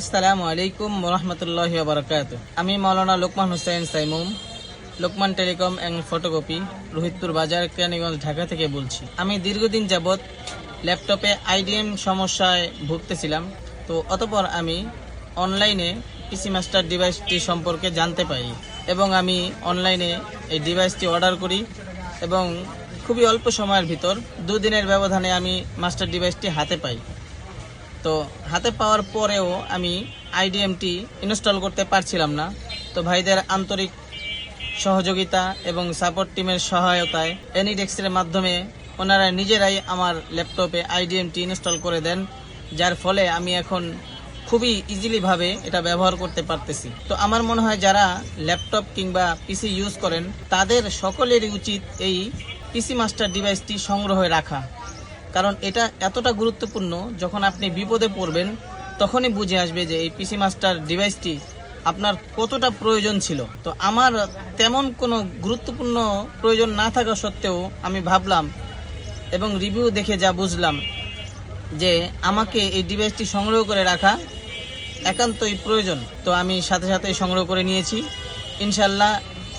আসসালামু আলাইকুম রহমতুল্লাহ বারকাত আমি মাওলানা Lokman Hussain Saimum, Lokman telecom and photocopy, Rohitpur Bazar, Keraniganj, Dhaka থেকে বলছি। আমি দীর্ঘদিন যাবৎ ল্যাপটপে আইডিএম সমস্যায় ভুগতেছিলাম, তো অতপর আমি অনলাইনে পিসি মাস্টার ডিভাইসটি সম্পর্কে জানতে পারি এবং আমি অনলাইনে এই ডিভাইসটি অর্ডার করি এবং খুবই অল্প সময়ের ভিতর দুদিনের ব্যবধানে আমি মাস্টার ডিভাইসটি হাতে পাই। তো হাতে পাওয়ার পরেও আমি আইডিএমটি ইনস্টল করতে পারছিলাম না। তো ভাইদের আন্তরিক সহযোগিতা এবং সাপোর্ট টিমের সহায়তায় এনিডেক্সের মাধ্যমে ওনারা নিজেরাই আমার ল্যাপটপে আইডিএমটি ইনস্টল করে দেন, যার ফলে আমি এখন খুবই ইজিলিভাবে এটা ব্যবহার করতে পারতেছি। তো আমার মনে হয় যারা ল্যাপটপ কিংবা পিসি ইউজ করেন, তাদের সকলেরই উচিত এই পিসি মাস্টার ডিভাইসটি সংগ্রহে রাখা। কারণ এটা এতটা গুরুত্বপূর্ণ, যখন আপনি বিপদে পড়বেন, তখনই বুঝে আসবে যে এই পিসি মাস্টার ডিভাইসটি আপনার কতটা প্রয়োজন ছিল। তো আমার তেমন কোনো গুরুত্বপূর্ণ প্রয়োজন না থাকা সত্ত্বেও আমি ভাবলাম এবং রিভিউ দেখে যা বুঝলাম যে আমাকে এই ডিভাইসটি সংগ্রহ করে রাখা একান্তই প্রয়োজন। তো আমি সাথে সাথে সংগ্রহ করে নিয়েছি। ইনশাল্লাহ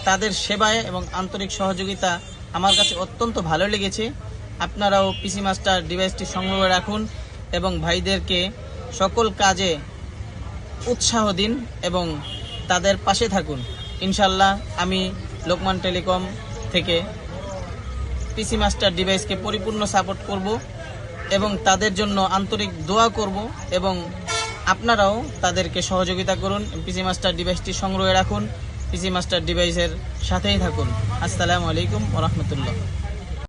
তাদের সেবায় এবং আন্তরিক সহযোগিতা আমার কাছে অত্যন্ত ভালো লেগেছে। আপনারাও পিসি মাস্টার ডিভাইসটি সংগ্রহ রাখুন এবং ভাইদেরকে সকল কাজে উৎসাহ দিন এবং তাদের পাশে থাকুন। ইনশাল্লাহ আমি লোকমান টেলিকম থেকে পিসি মাস্টার ডিভাইসকে পরিপূর্ণ সাপোর্ট করব এবং তাদের জন্য আন্তরিক দোয়া করব এবং আপনারাও তাদেরকে সহযোগিতা করুন, পিসি মাস্টার ডিভাইসটি সংগ্রহে রাখুন, পিসি মাস্টার ডিভাইসের সাথেই থাকুন। আসসালামু আলাইকুম রহমতুল্লাহ।